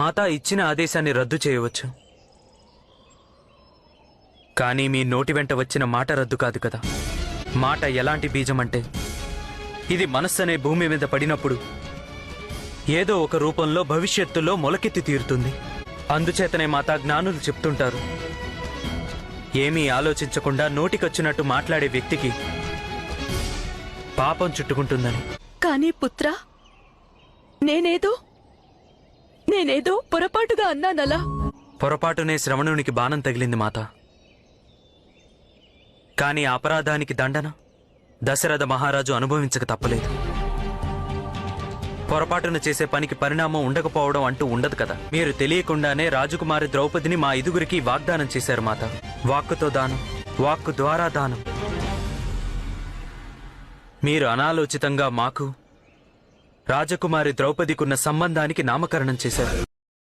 మాతా ఇచ్చిన ఆదేశాన్ని రద్దు చేయవచ్చు. కానీ మీ నోటి వెంట వచ్చిన మాట రద్దు కాదు కదా. మాట ఎలాంటి బీజం అంటే ఇది మనస్సు అనే భూమి మీద పడినప్పుడు ఏదో ఒక రూపంలో భవిష్యత్తులో మొలకెత్తి తీరుతుంది. అందుచేతనే మాతా జ్ఞానులు చెప్తుంటారు ఏమీ ఆలోచించకుండా నోటికొచ్చినట్టు మాట్లాడే వ్యక్తికి పాపం చుట్టుకుంటుందని. కానీ పుత్ర నేనేదో నేనేదో పొరపాటుగా అన్నానలా పొరపాటునే శ్రవణునికి బాణం తగిలింది మాత. కాని అపరాధానికి దండన దశరథ మహారాజు అనుభవించక తప్పలేదు. పొరపాటున చేసే పనికి పరిణామం ఉండకపోవడం అంటూ ఉండదు కదా. మీరు తెలియకుండానే రాజకుమారి ద్రౌపదిని మా ఐదుగురికి వాగ్దానం చేశారు మాత. వాక్కుతో దానం వాక్కు ద్వారా దానం. మీరు అనాలోచితంగా మాకు రాజకుమారి ద్రౌపదికున్న సంబంధానికి నామకరణం చేశారు.